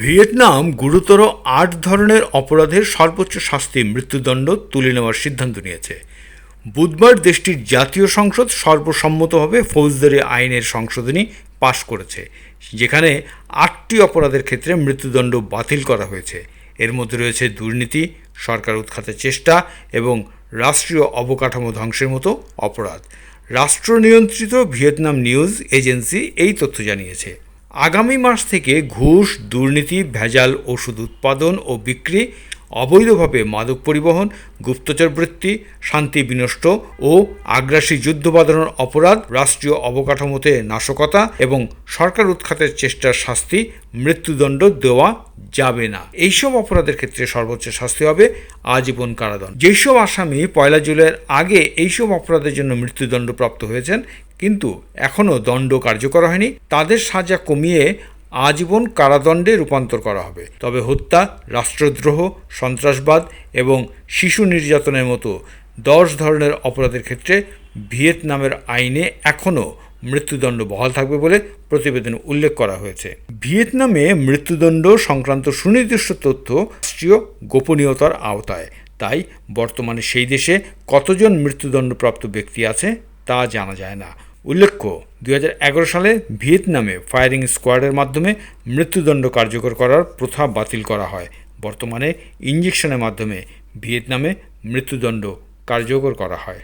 Vietnam গুরুতর আট ধরনের অপরাধের সর্বোচ্চ শাস্তি মৃত্যুদণ্ড তুলে নেওয়ার সিদ্ধান্ত নিয়েছে। বুধবার দেশটির জাতীয় সংসদ সর্বসম্মতভাবে ফৌজদারি আইনের সংশোধনী পাশ করেছে, যেখানে আটটি অপরাধের ক্ষেত্রে মৃত্যুদণ্ড বাতিল করা হয়েছে। এর মধ্যে রয়েছে দুর্নীতি, সরকার উৎখাতের চেষ্টা এবং রাষ্ট্রীয় অবকাঠামো ধ্বংসের মতো অপরাধ। রাষ্ট্র নিয়ন্ত্রিত ভিয়েতনাম নিউজ এজেন্সি এই তথ্য জানিয়েছে। আগামী মাস থেকে ঘুষ দুর্নীতি ভেজাল ওষুধ উৎপাদন ও বিক্রি অবৈধভাবে মাদক পরিবহন, গুপ্তচর বৃত্তি, শান্তি বিনষ্ট ও আগ্রাসী যুদ্ধ বাঁধানোর অপরাধ, রাষ্ট্রীয় অবকাঠামোতে নাশকতা এবং সরকার উৎখাতের চেষ্টার শাস্তি, মৃত্যুদণ্ড দেওয়া যাবে না। এইসব অপরাধের ক্ষেত্রে সর্বোচ্চ শাস্তি হবে আজীবন কারাদণ্ড। যেসব আসামি পয়লা জুলাইয়ের আগে এইসব অপরাধের জন্য মৃত্যুদণ্ড প্রাপ্ত হয়েছেন, কিন্তু এখনও দণ্ড কার্যকর হয়নি। তাদের সাজা কমিয়ে আজীবন কারাদণ্ডে রূপান্তর করা হবে। তবে হত্যা, রাষ্ট্রদ্রোহ, সন্ত্রাসবাদ এবং শিশু নির্যাতনের মতো দশ ধরনের অপরাধের ক্ষেত্রে ভিয়েতনামের আইনে এখনও মৃত্যুদণ্ড বহাল থাকবে বলে প্রতিবেদনে উল্লেখ করা হয়েছে। ভিয়েতনামে মৃত্যুদণ্ড সংক্রান্ত সুনির্দিষ্ট তথ্য রাষ্ট্রীয় গোপনীয়তার আওতায়। তাই বর্তমানে সেই দেশে কতজন মৃত্যুদণ্ডপ্রাপ্ত ব্যক্তি আছে তা জানা যায় না। উল্লেখ্য, দুই হাজার এগারো সালে ভিয়েতনামে ফায়ারিং স্কোয়াডের মাধ্যমে মৃত্যুদণ্ড কার্যকর করার প্রথা বাতিল করা হয়। বর্তমানে ইঞ্জেকশনের মাধ্যমে ভিয়েতনামে মৃত্যুদণ্ড কার্যকর করা হয়।